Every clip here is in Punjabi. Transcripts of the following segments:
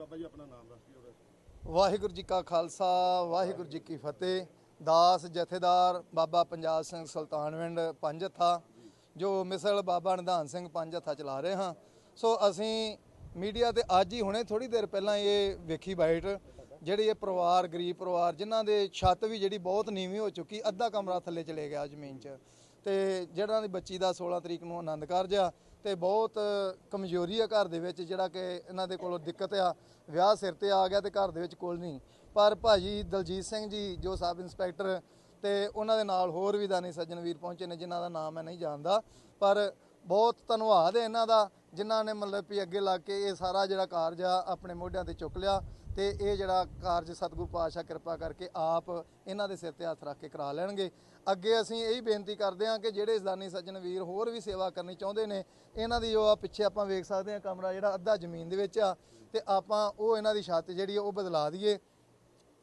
ਬਾਬਾ ਜੀ, ਆਪਣਾ ਨਾਮ ਦੱਸ ਦਿਓ ਵਾਹਿਗੁਰੂ ਜੀ ਕਾ ਖਾਲਸਾ, ਵਾਹਿਗੁਰੂ ਜੀ ਕੀ ਫਤਿਹ। ਦਾਸ, ਜਥੇਦਾਰ ਬਾਬਾ ਪੰਜਾਬ ਸਿੰਘ ਸੁਲਤਾਨਵਿੰਡ ਪੰਜਥਾ ਜੋ ਮਿਸਲ ਬਾਬਾ ਨਿਧਾਨ ਸਿੰਘ ਪੰਜ ਪੰਜਥਾ ਚਲਾ ਰਹੇ ਹਾਂ। ਸੋ ਅਸੀਂ ਮੀਡੀਆ ਤੇ ਅੱਜ ਹੀ ਹੁਣੇ ਥੋੜੀ ਦੇਰ ਪਹਿਲਾਂ ਇਹ ਵੇਖੀ ਬਾਈਟ, ਜਿਹੜੀ ਇਹ ਪਰਿਵਾਰ, ਗਰੀਬ ਪਰਿਵਾਰ, ਜਿਨ੍ਹਾਂ ਦੇ ਛੱਤ ਵੀ ਜਿਹੜੀ ਬਹੁਤ ਨੀਵੀਂ ਹੋ ਚੁੱਕੀ, ਅੱਧਾ ਕਮਰਾ ਥੱਲੇ ਚਲੇ ਗਿਆ ਜ਼ਮੀਨ 'ਚ। ਤੇ ਜਿਹੜਾ ਦੀ ਬੱਚੀ ਦਾ 16 ਤਰੀਕ ਨੂੰ ਆਨੰਦ ਕਾਰਜ ਆ ਤੇ ਬਹੁਤ ਕਮਜ਼ੋਰੀ ਆ ਘਰ ਦੇ ਵਿੱਚ, ਜਿਹੜਾ ਕਿ ਇਹਨਾਂ ਦੇ ਕੋਲੋਂ ਦਿੱਕਤ ਆ, ਵਿਆਹ ਸਿਰ ਤੇ ਆ ਗਿਆ ਤੇ ਘਰ ਦੇ ਵਿੱਚ ਕੋਲ ਨਹੀਂ। ਪਰ ਭਾਜੀ ਦਲਜੀਤ ਸਿੰਘ ਜੀ, ਜੋ ਸਬ ਇੰਸਪੈਕਟਰ ਤੇ ਉਹਨਾਂ ਦੇ ਨਾਲ ਹੋਰ ਵੀ ਦਾਨੀ ਸੱਜਣ ਵੀਰ ਪਹੁੰਚੇ ਨੇ, ਜਿਨ੍ਹਾਂ ਦਾ ਨਾਮ ਮੈਂ ਨਹੀਂ ਜਾਣਦਾ। ਪਰ ਬਹੁਤ ਧੰਨਵਾਦ ਹੈ ਇਹਨਾਂ ਦਾ, ਜਿਨ੍ਹਾਂ ਨੇ ਮਤਲਬ ਵੀ ਅੱਗੇ ਲੱਗ ਕੇ ਇਹ ਸਾਰਾ ਜਿਹੜਾ ਕਾਰਜ ਆ, ਆਪਣੇ ਮੋਢਿਆਂ ਤੇ ਚੁੱਕ ਲਿਆ। ਤੇ ਇਹ ਜਿਹੜਾ ਕਾਰਜ ਸਤਿਗੁਰੂ ਪਾਤਸ਼ਾਹ ਕਿਰਪਾ ਕਰਕੇ ਆਪ ਇਹਨਾਂ ਦੇ ਸਿਰ ਤੇ ਹੱਥ ਰੱਖ ਕੇ ਕਰਾ ਲੈਣਗੇ। ਅੱਗੇ ਅਸੀਂ ਇਹੀ ਬੇਨਤੀ ਕਰਦੇ ਹਾਂ ਕਿ ਜਿਹੜੇ ਦਾਨੀ ਸੱਜਣ ਵੀਰ ਹੋਰ ਵੀ ਸੇਵਾ ਕਰਨੀ ਚਾਹੁੰਦੇ ਨੇ, ਇਹਨਾਂ ਦੀ ਜੋ ਆ ਪਿੱਛੇ ਆਪਾਂ ਵੇਖ ਸਕਦੇ ਹਾਂ ਕਮਰਾ ਜਿਹੜਾ ਅੱਧਾ ਜ਼ਮੀਨ ਦੇ ਵਿੱਚ ਆ, ਤੇ ਆਪਾਂ ਉਹ ਇਹਨਾਂ ਦੀ ਛੱਤ ਜਿਹੜੀ ਆ ਉਹ ਬਦਲਾ ਦਈਏ।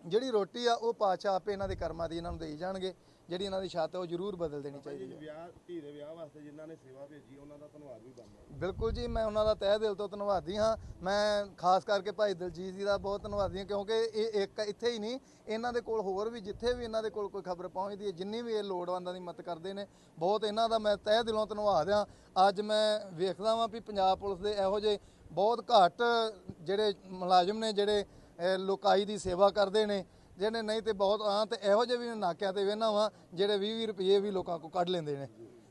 ਜਿਹੜੀ ਰੋਟੀ ਆ ਉਹ ਪਾਤਸ਼ਾਹ ਆਪੇ ਇਹਨਾਂ ਦੇ ਕਰਮਾਂ ਦੀ ਇਹਨਾਂ ਨੂੰ ਦੇਈ ਜਾਣਗੇ। ਜਿਹੜੀ ਇਹਨਾਂ ਦੀ ਛੱਤ ਆ ਉਹ ਜ਼ਰੂਰ ਬਦਲ ਦੇਣੀ ਚਾਹੀਦੀ ਜੀ ਵਿਆਹ ਧੀ ਦੇ ਵਿਆਹ ਵਾਸਤੇ ਜਿਨ੍ਹਾਂ ਨੇ ਸੇਵਾ ਭੇਜੀ ਉਹਨਾਂ ਦਾ ਧੰਨਵਾਦ ਵੀ ਬਣਦਾ। ਬਿਲਕੁਲ ਜੀ ਮੈਂ ਉਹਨਾਂ ਦਾ ਤਹਿ ਦਿਲ ਤੋਂ ਧੰਨਵਾਦੀ ਹਾਂ। ਮੈਂ ਖਾਸ ਕਰਕੇ ਭਾਈ ਦਲਜੀਤ ਜੀ ਦਾ ਬਹੁਤ ਧੰਨਵਾਦੀ ਹਾਂ ਕਿਉਂਕਿ ਇਹ ਇੱਕ ਇੱਥੇ ਹੀ ਨਹੀਂ ਇਹਨਾਂ ਦੇ ਕੋਲ ਹੋਰ ਵੀ ਜਿੱਥੇ ਵੀ ਇਹਨਾਂ ਦੇ ਕੋਲ ਕੋਈ ਖਬਰ ਪਹੁੰਚਦੀ ਹੈ ਜਿੰਨੀ ਵੀ ਇਹ ਲੋੜਵੰਦਾਂ ਦੀ ਮਦਦ ਕਰਦੇ ਨੇ ਬਹੁਤ ਇਹਨਾਂ ਦਾ ਮੈਂ ਤਹਿ ਦਿਲੋਂ ਧੰਨਵਾਦ ਹਾਂ। ਅੱਜ ਮੈਂ ਵੇਖਦਾ ਵਾਂ ਵੀ ਪੰਜਾਬ ਪੁਲਿਸ ਦੇ ਇਹੋ ਜਿਹੇ ਬਹੁਤ ਘੱਟ ਜਿਹੜੇ ਮੁਲਾਜ਼ਮ ਨੇ ਜਿਹੜੇ ਲੋਕਾਈ ਦੀ ਸੇਵਾ ਕਰਦੇ ਨੇ ਜਿਹਨੇ ਨਹੀਂ ਤੇ ਬਹੁਤ ਆ ਤੇ ਇਹੋ ਜਿਹੇ ਵੀ ਨਾਕਿਆਂ ਤੇ ਵੇਖਣਾ ਵਾਂ ਜਿਹੜੇ 20 ਰੁਪਏ ਵੀ ਲੋਕਾਂ ਕੋਲ ਕੱਢ ਲੈਂਦੇ ਨੇ।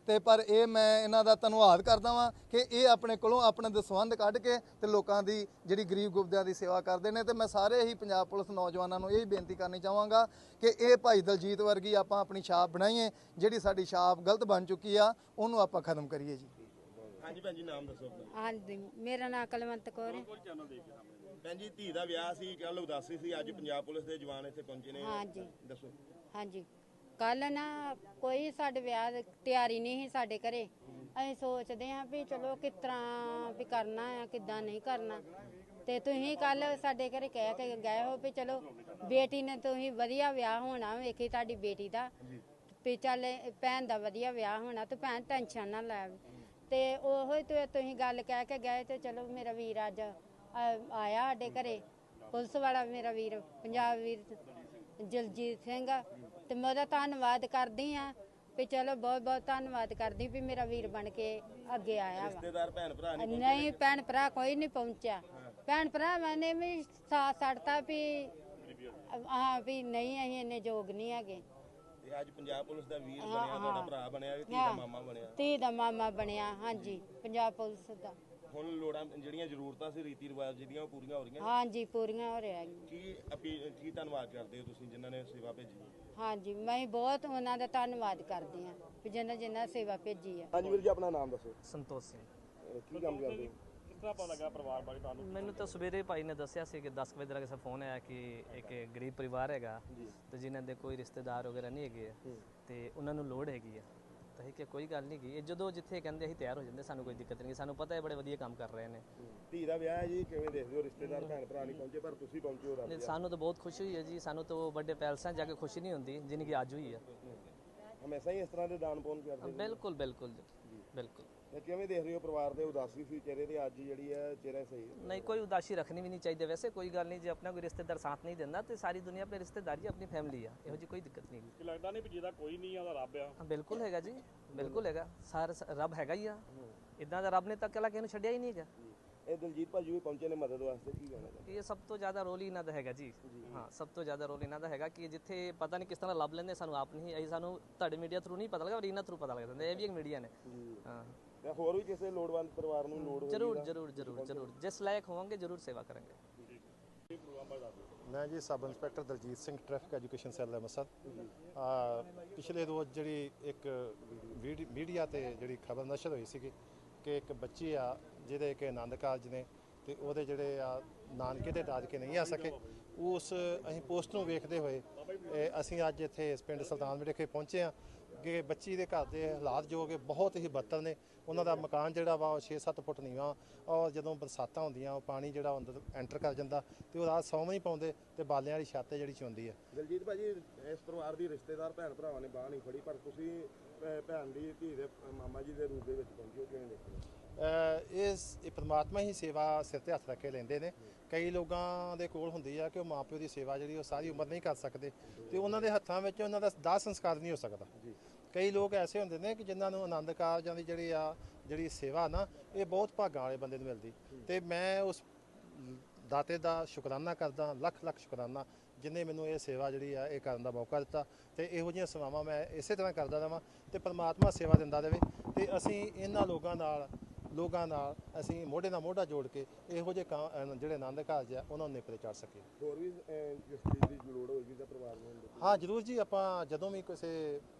ਤੇ ਪਰ ਇਹ ਮੈਂ ਇਹਨਾਂ ਦਾ ਧੰਨਵਾਦ ਕਰਦਾ ਵਾਂ ਕਿ ਇਹ ਆਪਣੇ ਕੋਲੋਂ ਆਪਣੇ ਦਸਵੰਧ ਕੱਢ ਕੇ ਤੇ ਲੋਕਾਂ ਦੀ ਜਿਹੜੀ ਗਰੀਬ ਗੁਰਦਿਆਂ ਦੀ ਸੇਵਾ ਕਰਦੇ ਨੇ ਤੇ ਮੈਂ ਸਾਰੇ ਹੀ ਪੰਜਾਬ ਪੁਲਿਸ ਨੌਜਵਾਨਾਂ ਨੂੰ ਇਹ ਬੇਨਤੀ ਕਰਨੀ ਚਾਹਾਂਗਾ ਕਿ ਇਹ ਭਾਈ ਦਲਜੀਤ ਵਰਗੀ ਆਪਾਂ ਆਪਣੀ ਛਾਪ ਬਣਾਈਏ ਜਿਹੜੀ ਸਾਡੀ ਛਾਪ ਗਲਤ ਬਣ ਚੁੱਕੀ ਆ ਉਹਨੂੰ ਆਪਾਂ ਖਤਮ ਕਰੀਏ ਜੀ। ਹਾਂਜੀ ਭੈਣ ਜੀ ਨਾਮ ਦੱਸੋ ਆਪਣਾ। ਹਾਂਜੀ ਮੇਰਾ ਨਾਮ ਕਲਵੰਤ ਕੌਰ ਹੈ। ਭੈਣ ਜੀ ਧੀ ਦਾ ਵਿਆਹ ਸੀ ਕੱਲ ਉਦਾਸੀ ਸੀ ਅੱਜ ਪੰਜਾਬ ਪੁਲਿਸ ਦੇ ਜਵਾਨ ਇੱਥੇ ਪਹੁੰਚੇ ਨੇ। ਹਾਂਜੀ। ਦੱਸੋ। ਹਾਂਜੀ। ਕੱਲ ਨਾ ਕੋਈ ਸਾਡੇ ਵਿਆਹ ਦੀ ਤਿਆਰੀ ਨਹੀਂ ਸੀ ਸਾਡੇ ਘਰੇ। ਅਸੀਂ ਸੋਚਦੇ ਹਾਂ ਵੀ ਚਲੋ ਕਿਸ ਤਰ੍ਹਾਂ ਵੀ ਕਰਨਾ ਆ ਕਿੱਦਾਂ ਨਹੀਂ ਕਰਨਾ। ਤੇ ਤੁਸੀਂ ਕੱਲ ਸਾਡੇ ਘਰੇ ਕਹਿ ਕੇ ਗਏ ਹੋ ਵੀ ਚਲੋ ਬੇਟੀ ਨੇ ਤੁਸੀਂ ਵਧੀਆ ਵਿਆਹ ਹੋਣਾ ਵੇਖੀ ਤੁਹਾਡੀ ਬੇਟੀ ਦਾ। ਵੀ ਚੱਲ ਭੈਣ ਦਾ ਵਧੀਆ ਵਿਆਹ ਹੋਣਾ ਤੇ ਭੈਣ ਟੈਨਸ਼ਨ ਨਾ ਲੈ। ਤੇ ਉਹੋ ਹੀ ਤੇ ਤੁਸੀਂ ਗੱਲ ਕਹਿ ਕੇ ਗਏ ਤੇ ਚਲੋ ਮੇਰਾ ਵੀਰ ਅੱਜ ਆ- ਆਇਆ ਸਾਡੇ ਘਰੇ। ਪੁਲਿਸ ਵਾਲਾ ਮੇਰਾ ਵੀਰ ਪੰਜਾਬ ਵੀਰ ਜਲਜੀਤ ਸਿੰਘ ਤੇ ਮੈਂ ਉਹਦਾ ਧੰਨਵਾਦ ਕਰਦੀ ਆ ਵੀ ਚਲੋ ਬਹੁਤ ਬਹੁਤ ਧੰਨਵਾਦ ਕਰਦੀ ਵੀ ਮੇਰਾ ਵੀਰ ਬਣ ਕੇ ਅੱਗੇ ਆਇਆ ਵਾ। ਰਿਸ਼ਤੇਦਾਰ ਭੈਣ ਭਰਾ ਨੇ ਨਹੀਂ ਭੈਣ ਭਰਾ ਕੋਈ ਨਹੀਂ ਪਹੁੰਚਿਆ। ਭੈਣ ਭਰਾ ਮੈਨੇ ਵੀ ਸਾਥ ਛੱਡਤਾ ਵੀ ਹਾਂ ਵੀ ਨਹੀਂ ਅਸੀਂ ਇੰਨੇ ਯੋਗ ਨਹੀਂ ਹੈਗੇ। ਤੇ ਅੱਜ ਪੰਜਾਬ ਪੁਲਿਸ ਦਾ ਵੀਰ ਬਣਿਆ ਤੁਹਾਡਾ ਭਰਾ ਬਣਿਆ ਧੀ ਦਾ ਹਾਂ। ਮਾਮਾ ਬਣਿਆ। ਧੀ ਦਾ ਮਾਮਾ ਬਣਿਆ ਹਾਂਜੀ ਪੰਜਾਬ ਪੁਲਿਸ ਦਾ। ਹੁਣ ਲੋੜਾਂ ਜਿਹੜੀਆਂ ਜ਼ਰੂਰਤਾਂ ਸੀ ਰੀਤੀ ਰਿਵਾਜ ਜਿਹੜੀਆਂ ਉਹ ਪੂਰੀਆਂ ਹੋ ਰਹੀਆਂ ਹਾਂਜੀ ਪੂਰੀਆਂ ਹੋ ਰਹੀਆਂ ਕੀ ਅਪੀਲ ਕੀ ਧੰਨਵਾਦ ਕਰਦੇ ਹੋ ਤੁਸੀਂ ਜਿਨ੍ਹਾਂ ਨੇ ਸੇਵਾ ਭੇਜੀ? ਹਾਂਜੀ ਮੈਂ ਬਹੁਤ ਉਹਨਾਂ ਦਾ ਧੰਨਵਾਦ ਕਰਦੀ ਹਾਂ ਵੀ ਜਿਨ੍ਹਾਂ ਜਿਨ੍ਹਾਂ ਸੇਵਾ ਭੇਜੀ ਆ। ਹਾਂਜੀ ਵੀਰ ਜੀ ਆਪਣਾ ਨਾਮ ਦੱਸੋ। ਸੰਤੋਸ਼ ਸਿੰਘ। ਅਹ ਕੀ ਕੰਮ ਕਰਦੇ ਹੋ? ਮੈਨੂੰ ਤਾਂ ਸਵੇਰੇ ਭਾਈ ਨੇ ਦੱਸਿਆ ਸੀ ਕਿ 10 ਵਜੇ ਤੱਕ ਸੇ ਫੋਨ ਆਇਆ ਕਿ ਇੱਕ ਗਰੀਬ ਪਰਿਵਾਰ ਹੈਗਾ ਤੇ ਜਿਨ੍ਹਾਂ ਦੇ ਕੋਈ ਰਿਸ਼ਤੇਦਾਰ ਵਗੈਰਾ ਨਹੀਂ ਹੈਗੇ ਤੇ ਉਹਨਾਂ ਨੂੰ ਲੋੜ ਹੈਗੀ ਆ। ਤਾਂ ਇਹ ਕਿ ਕੋਈ ਗੱਲ ਨਹੀਂ ਗੀ। ਇਹ ਜਦੋਂ ਜਿੱਥੇ ਕਹਿੰਦੇ ਅਸੀਂ ਤਿਆਰ ਹੋ ਜਾਂਦੇ ਸਾਨੂੰ ਕੋਈ ਦਿੱਕਤ ਨਹੀਂ ਸਾਨੂੰ ਪਤਾ ਹੈ ਬੜੇ ਵਧੀਆ ਕੰਮ ਕਰ ਰਹੇ ਨੇ। ਧੀ ਦਾ ਵਿਆਹ ਹੈ ਜੀ ਕਿਵੇਂ ਦੇਖਦੇ ਹੋ ਰਿਸ਼ਤੇਦਾਰ ਭੈਣ ਭਰਾ ਨਹੀਂ ਪਹੁੰਚੇ ਪਰ ਤੁਸੀਂ ਪਹੁੰਚੇ ਹੋ ਰੱਬ ਸਾਨੂੰ ਤਾਂ ਬਹੁਤ ਖੁਸ਼ੀ ਹੋਈ ਹੈ ਜੀ। ਸਾਨੂੰ ਤਾਂ ਵੱਡੇ ਪੈਲਸਾਂ ਜਾ ਕੇ ਖੁਸ਼ੀ ਨਹੀਂ ਹੁੰਦੀ ਜਿੰਨੀ ਕਿ ਅੱਜ ਹੋਈ ਹੈ ਹਮੇਸ਼ਾ ਹੀ ਇਸ ਤਰ੍ਹਾਂ ਦੇ ਦਾਨ ਪੁੰਨ ਕਰਦੇ ਹੋ ਬਿਲਕੁਲ ਬਿਲਕੁਲ ਜੀ, ਬਿਲਕੁਲ। ਤੇ ਕਿਵੇਂ ਦੇਖ ਰਹੇ ਹੋ ਪਰਿਵਾਰ ਦੇ ਉਦਾਸੀ ਸੀ? ਚਿਹਰੇ ਤੇ ਅੱਜ ਜਿਹੜੀ ਹੈ ਚਿਹਰਾ ਸਹੀ ਹੈ। ਨਹੀਂ ਕੋਈ ਉਦਾਸੀ ਰੱਖਣੀ ਵੀ ਨਹੀਂ ਚਾਹੀਦੀ ਵੈਸੇ ਕੋਈ ਗੱਲ ਨਹੀਂ ਜੇ ਆਪਣਾ ਕੋਈ ਰਿਸ਼ਤੇਦਾਰ ਸਾਥ ਨਹੀਂ ਦਿੰਦਾ ਤੇ ਸਾਰੀ ਦੁਨੀਆ ਆਪਣੇ ਰਿਸ਼ਤੇਦਾਰੀ ਆਪਣੀ ਫੈਮਿਲੀ ਆ ਇਹੋ ਜੀ ਕੋਈ ਦਿੱਕਤ ਨਹੀਂ ਕਿ ਲੱਗਦਾ ਨਹੀਂ ਵੀ ਜਿਹਦਾ ਕੋਈ ਨਹੀਂ ਆ ਉਹਦਾ ਰੱਬ ਆ। ਹਾਂ ਬਿਲਕੁਲ ਹੈਗਾ ਜੀ ਬਿਲਕੁਲ ਹੈਗਾ ਸਾਰ ਰੱਬ ਹੈਗਾ ਹੀ ਆ। ਇਦਾਂ ਦਾ ਰੱਬ ਨੇ ਤਾਂ ਕਲਾ ਕਿਸੇ ਨੂੰ ਛੱਡਿਆ ਹੀ ਨਹੀਂ ਹੈਗਾ। ਇਹ ਦਲਜੀਤ ਭਾਜੀ ਵੀ ਪਹੁੰਚੇ ਨੇ ਮਦਦ ਵਾਸਤੇ ਕੀ ਕਹਿਣਾ ਚਾਹੁੰਦੇ ਇਹ ਸਭ ਤੋਂ ਜ਼ਿਆਦਾ ਰੋਲ ਹੀ ਇਹਨਾਂ ਦਾ ਹੈਗਾ ਜੀ। ਹਾਂ ਸਭ ਤੋਂ ਜ਼ਿਆਦਾ ਰੋਲ ਇਹਨਾਂ ਦਾ ਹੈਗਾ ਕਿ ਜਿੱਥੇ ਪਤਾ ਨਹੀਂ ਕਿਸ ਤਰ੍ਹਾਂ ਲੱਭ ਲੈਂਦੇ ਸਾਨੂੰ ਆਪ ਨਹੀਂ ਇਹ ਸਾਨੂੰ ਤੁਹਾਡੇ ਮੀਡੀਆ ਥਰੂ ਨਹੀਂ ਪਤਾ ਲੱਗਾ ਪਰ ਇਹਨਾਂ ਥਰੂ ਪਤਾ ਲੱਗ ਜਾਂਦਾ ਇਹ ਵੀ ਇੱਕ ਮੀਡੀਆ ਨੇ। ਹਾਂ। ਤੇ ਹੋਰ ਵੀ ਕਿਸੇ ਲੋੜਵੰਦ ਪਰਿਵਾਰ ਨੂੰ ਲੋੜ ਹੋਈ ਜਰੂਰ ਜਰੂਰ ਜਰੂਰ ਜਰੂਰ। ਜਿਸ ਲਾਇਕ ਹੋਵਾਂਗੇ ਜਰੂਰ ਸੇਵਾ ਕਰਾਂਗੇ। ਮੈਂ ਜੀ sub inspector Daljit Singh traffic education cell ਅਮਸਦ ਆ ਪਿਛਲੇ ਰੋਜ਼ ਜਿਹੜੀ ਇੱਕ ਮੀਡੀਆ ਤੇ ਜਿਹੜੀ ਖਬਰ ਨਸ਼ਰ ਹੋਈ ਸੀਗੀ ਕਿ ਇੱਕ ਬੱਚੀ ਆ ਜਿਹਦੇ ਕਿ ਆਨੰਦ ਕਾਲਜ ਨੇ ਤੇ ਉਹਦੇ ਜਿਹੜੇ ਆ ਨਾਨਕੇ ਤੇ ਦਾਦਕੇ ਨਹੀਂ ਆ ਸਕੇ ਉਸ ਅਸੀਂ ਪੋਸਟ ਨੂੰ ਵੇਖਦੇ ਹੋਏ ਅਸੀਂ ਅੱਜ ਇੱਥੇ ਇਸ ਪਿੰਡ ਸੁਲਤਾਨ ਵਿਖੇ ਪਹੁੰਚੇ ਆ ਕਿ ਬੱਚੀ ਦੇ ਘਰ ਦੇ ਹਾਲਾਤ ਜੋ ਕਿ ਬਹੁਤ ਹੀ ਬੱਤਰ ਨੇ। ਉਹਨਾਂ ਦਾ ਮਕਾਨ ਜਿਹੜਾ ਵਾ, ਉਹ 6-7 ਫੁੱਟ ਨੀਵਾਂ ਔਰ ਜਦੋਂ ਬਰਸਾਤਾਂ ਹੁੰਦੀਆਂ, ਉਹ ਪਾਣੀ ਜਿਹੜਾ ਅੰਦਰ ਐਂਟਰ ਕਰ ਜਾਂਦਾ ਤੇ ਉਹ ਰਾਤ ਸੌਂ ਨਹੀਂ ਪਾਉਂਦੇ ਤੇ ਬਾਲਿਆਂ ਵਾਲੀ ਛੱਤ ਜਿਹੜੀ ਚੁੰਦੀ ਹੈ। ਦਲਜੀਤ ਭਾਜੀ, ਇਸ ਪਰਿਵਾਰ ਦੀ ਰਿਸ਼ਤੇਦਾਰ ਭੈਣ ਭਰਾਵਾਂ ਨੇ ਬਾਹ ਨਹੀਂ ਫੜੀ, ਪਰ ਤੁਸੀਂ ਭੈਣ ਦੀ ਧੀ ਦੇ, ਮਾਮਾ ਜੀ ਦੇ ਰੂਪ ਦੇ ਵਿੱਚ ਪਹੁੰਚੇ ਹੋ, ਕਿਵੇਂ ਦੇਖਦੇ ਹੋ ਅਹ ਇਸ ਇਹ ਪ੍ਰਮਾਤਮਾ ਹੀ ਸੇਵਾ ਸਿਰ ਤੇ ਹੱਥ ਰੱਖ ਕੇ ਲੈਂਦੇ ਨੇ। ਕਈ ਲੋਕਾਂ ਦੇ ਕੋਲ ਹੁੰਦੀ ਆ ਕਿ ਉਹ ਮਾਪਿਓ ਦੀ ਸੇਵਾ ਜਿਹੜੀ ਉਹ ਸਾਰੀ ਉਮਰ ਨਹੀਂ ਕਰ ਸਕਦੇ ਤੇ ਉਹਨਾਂ ਦੇ ਹੱਥਾਂ ਵਿੱਚ ਉਹਨਾਂ ਦਾ ਦਾਹ ਸੰਸਕਾਰ ਨਹੀਂ ਹੋ ਸਕਦਾ। ਕਈ ਲੋਕ ਐਸੇ ਹੁੰਦੇ ਨੇ ਕਿ ਜਿਨ੍ਹਾਂ ਨੂੰ ਆਨੰਦ ਕਾਰਜਾਂ ਦੀ ਜਿਹੜੀ ਆ ਜਿਹੜੀ ਸੇਵਾ ਨਾ ਇਹ ਬਹੁਤ ਭਾਗਾਂ ਵਾਲੇ ਬੰਦੇ ਨੂੰ ਮਿਲਦੀ। ਤੇ ਮੈਂ ਉਸ ਦਾਤੇ ਦਾ ਸ਼ੁਕਰਾਨਾ ਕਰਦਾ ਲੱਖ ਲੱਖ ਸ਼ੁਕਰਾਨਾ ਜਿਨੇ ਮੈਨੂੰ ਇਹ ਸੇਵਾ ਜਿਹੜੀ ਆ ਇਹ ਕਰਨ ਦਾ ਮੌਕਾ ਦਿੱਤਾ ਤੇ ਇਹੋ ਜਿਹੀਆਂ ਸੇਵਾਵਾਂ ਮੈਂ ਇਸੇ ਤਰ੍ਹਾਂ ਕਰਦਾ ਰਵਾਂ ਤੇ ਪਰਮਾਤਮਾ ਸੇਵਾ ਦਿੰਦਾ ਦੇਵੇ ਤੇ ਅਸੀਂ ਇਹਨਾਂ ਲੋਕਾਂ ਨਾਲ ਲੋਕਾਂ ਨਾਲ ਅਸੀਂ ਮੋਢੇ ਨਾਲ ਮੋਢਾ ਜੋੜ ਕੇ ਇਹੋ ਜਿਹੇ ਕਾਂ- ਅਹ ਜਿਹੜੇ ਆਨੰਦ ਕਾਰਜ ਆ ਉਹਨਾਂ ਨੂੰ ਨੇਪਰੇ ਚੜ ਸਕੀਏ ਹੋਰ ਵੀ ਜਿਸ ਚੀਜ਼ ਦੀ ਲੋੜ ਹੋਏਗੀ ਤਾਂ ਪਰਿਵਾਰ ਨੂੰ। ਹਾਂ ਜਰੂਰ ਜੀ ਆਪਾਂ ਜਦੋਂ ਵੀ ਕਿਸੇ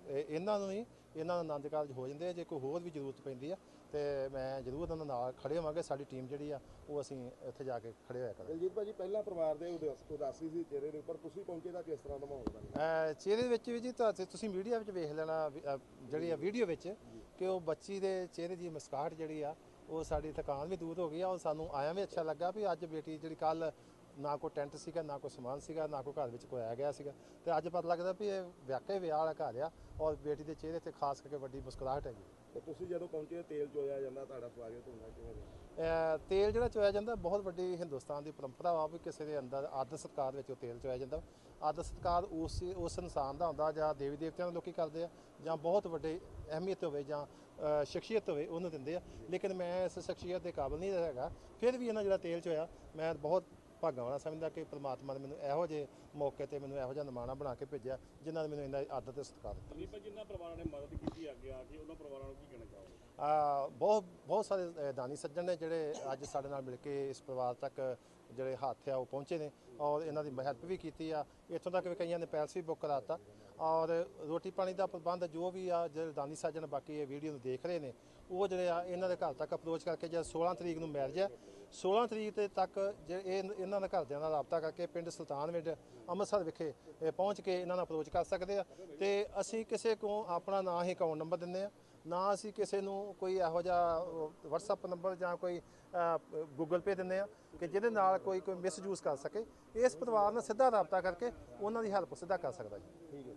ਇਹ- ਇਹਨਾਂ ਨੂੰ ਹੀ ਇਹਨਾਂ ਦਾ ਆਨੰਦ ਕਾਰਜ ਹੋ ਜਾਂਦੇ ਆ ਜੇ ਕੋਈ ਹੋਰ ਵੀ ਜ਼ਰੂਰਤ ਪੈਂਦੀ ਆ ਤੇ ਮੈਂ ਜਰੂਰ ਉਹਨਾਂ ਨਾਲ ਖੜੇ ਹੋਵਾਂਗੇ ਸਾਡੀ ਟੀਮ ਜਿਹੜੀ ਆ ਉਹ ਅਸੀਂ ਇੱਥੇ ਜਾ ਕੇ ਖੜੇ ਹੋਇਆ ਕਰਾਂਗੇ ਦਲਜੀਤ ਭਾਜੀ ਪਹਿਲਾਂ ਪਰਿਵਾਰ ਦੇ ਉਦਾਸ- ਸੀ ਚਿਹਰੇ ਦੇ ਉੱਪਰ ਤੁਸੀਂ ਪਹੁੰਚੇ ਤਾਂ ਕਿਸ ਤਰ੍ਹਾਂ ਦਾ ਮਾਹੌਲ ਬਣ ਗਿਆ ਚਿਹਰੇ ਵਿੱਚ ਵੀ ਜੀ ਤੁਸੀਂ ਮੀਡੀਆ ਵਿੱਚ ਵੇਖ ਲੈਣਾ ਜਿਹੜੀ ਆ ਵੀਡੀਓ ਵਿੱਚ ਕਿ ਉਹ ਬੱਚੀ ਦੇ ਚਿਹਰੇ ਦੀ ਮੁਸਕਾਹਟ ਜਿਹੜੀ ਆ, ਉਹ ਸਾਡੀ ਥਕਾਨ ਵੀ ਦੂਰ ਹੋ ਗਈ ਆ, ਉਹ ਸਾਨੂੰ ਆਇਆ ਵੀ ਅੱਛਾ ਲੱਗਾ ਵੀ ਅੱਜ ਬੇਟੀ ਜਿਹੜੀ ਕੱਲ ਨਾ ਕੋਈ ਟੈਂਟ ਸੀਗਾ, ਨਾ ਕੋਈ ਸਮਾਨ ਸੀਗਾ, ਨਾ ਕੋਈ ਘਰ ਵਿੱਚ ਕੋਈ ਆਇਆ ਗਿਆ ਸੀਗਾ। ਤੇ ਅੱਜ ਪਤਾ ਲੱਗਦਾ ਵੀ ਇਹ ਵਾਕਈ ਵਿਆਹ ਵਾਲਾ ਘਰ ਆ ਔਰ ਬੇਟੀ ਦੇ ਚਿਹਰੇ ਤੇ ਖਾਸ ਕਰਕੇ ਵੱਡੀ ਮੁਸਕਰਾਹਟ ਹੈਗੀ। ਤੇ ਤੁਸੀਂ ਜਦੋਂ ਪਹੁੰਚੇ, ਤੇਲ ਚੋਇਆ ਜਾਂਦਾ ਤੁਹਾਡਾ ਸਵਾਗਤ ਹੁੰਦਾ ਕਿਵੇਂ ਤੇਲ ਜਿਹੜਾ ਚੋਇਆ ਜਾਂਦਾ, ਬਹੁਤ ਵੱਡੀ ਹਿੰਦੁਸਤਾਨ ਦੀ ਪਰੰਪਰਾ ਵਾ ਵੀ ਕਿਸੇ ਦੇ ਅੰਦਰ ਆਦਰ ਸਤਕਾਰ ਵਿੱਚ ਉਹ ਤੇਲ ਚੋਇਆ ਜਾਂਦਾ। ਆਦਰ ਸਤਕਾਰ ਉਸ ਉਸ ਇਨਸਾਨ ਦਾ ਹੁੰਦਾ ਜਾਂ ਦੇਵੀ ਦੇਵਤਿਆਂ ਨੂੰ ਲੋਕੀ ਕਰਦੇ ਆ, ਜਾਂ ਬਹੁਤ ਵੱਡੇ ਅਹਿਮੀਅਤ ਹੋਵੇ ਜਾਂ ਸ਼ਖਸੀਅਤ ਹੋਵੇ ਉਹਨੂੰ ਦਿੰਦੇ ਆ। ਲੇਕਿਨ ਮੈਂ ਇਸ ਸ਼ਖਸੀਅਤ ਦੇ ਕਾਬਿਲ ਨਹੀਂ ਹੈਗਾ। ਫਿਰ ਵੀ ਇਹਨਾਂ ਜਿਹੜਾ ਤੇਲ ਚੋਇਆ, ਮੈਂ ਬਹੁਤ ਭਾਗਾਂ ਵਾਲਾ ਸਮਝਦਾ ਕਿ ਪ੍ਰਮਾਤਮਾ ਨੇ ਮੈਨੂੰ ਇਹੋ ਜਿਹੇ ਮੌਕੇ ਤੇ ਮੈਨੂੰ ਇਹੋ ਜਿਹਾ ਨਮਾਣਾ ਬਣਾ ਕੇ ਭੇਜਿਆ, ਜਿਨ੍ਹਾਂ ਨੇ ਮੈਨੂੰ ਇੰਨਾ ਆਦਰ ਤੇ ਸਤਿਕਾਰ ਦਿੱਤਾ। ਸੰਦੀਪ ਜਿਨ੍ਹਾਂ ਪਰਿਵਾਰਾਂ ਨੇ ਮਦਦ ਕੀਤੀ ਅੱਗੇ ਆ ਕੇ, ਉਹਨਾਂ ਪਰਿਵਾਰਾਂ ਨੂੰ ਕੀ ਕਹਿਣਾ ਚਾਹੋਗੇ? ਬਹੁਤ ਬਹੁਤ ਸਾਰੇ ਦਾਨੀ ਸੱਜਣ ਨੇ ਜਿਹੜੇ ਅੱਜ ਸਾਡੇ ਨਾਲ ਮਿਲ ਕੇ ਇਸ ਪਰਿਵਾਰ ਤੱਕ ਜਿਹੜੇ ਹੱਥ ਆ ਉਹ ਪਹੁੰਚੇ ਨੇ ਔਰ ਇਹਨਾਂ ਦੀ ਹੈਲਪ ਵੀ ਕੀਤੀ ਆ। ਇੱਥੋਂ ਤੱਕ ਵੀ ਕਈਆਂ ਨੇ ਪੈਲਸ ਵੀ ਬੁੱਕ ਕਰਾਤਾ ਔਰ ਰੋਟੀ ਪਾਣੀ ਦਾ ਪ੍ਰਬੰਧ ਜੋ ਵੀ ਆ, ਜਿਹੜੇ ਦਾਨੀ ਸੱਜਣ ਬਾਕੀ ਇਹ ਵੀਡੀਓ ਨੂੰ ਦੇਖ ਰਹੇ ਨੇ, ਉਹ ਜਿਹੜੇ ਆ, ਇਹਨਾਂ ਦੇ ਘਰ ਤੱਕ ਅਪਰੋਚ ਕਰਕੇ ਜਦ 16 ਤਰੀਕ ਨੂੰ ਮੈਰਿਜ ਹੈ 16 ਤਰੀਕ ਤੇ ਤੱਕ ਜੇ ਇਹ ਇਹਨਾਂ ਦੇ ਘਰਦਿਆਂ ਨਾਲ ਰਾਬਤਾ ਕਰਕੇ ਪਿੰਡ ਸੁਲਤਾਨਵਿੰਡ ਅੰਮ੍ਰਿਤਸਰ ਵਿਖੇ ਪਹੁੰਚ ਕੇ ਇਹਨਾਂ ਨਾਲ ਅਪਰੋਚ ਕਰ ਸਕਦੇ ਆ। ਤੇ ਅਸੀਂ ਕਿਸੇ ਕੋ ਆਪਣਾ ਨਾਂ ਹੀ ਅਕਾਊਂਟ ਨੰਬਰ ਦਿੰਦੇ ਆ। ਨਾ ਅਸੀਂ ਕਿਸੇ ਨੂੰ ਕੋਈ ਇਹੋ ਜਿਹਾ WhatsApp ਨੰਬਰ ਜਾਂ ਕੋਈ ਗੂਗਲ ਪੇ ਦਿੰਦੇ ਆ ਕਿ ਜਿਹਦੇ ਨਾਲ ਕੋਈ ਕੋਈ ਮਿਸਯੂਜ਼ ਕਰ ਸਕੇ। ਇਸ ਪਰਿਵਾਰ ਨਾਲ ਸਿੱਧਾ ਰਾਬਤਾ ਕਰਕੇ ਉਹਨਾਂ ਦੀ ਹੈਲਪ ਸਿੱਧਾ ਕਰ ਸਕਦਾ ਜੀ।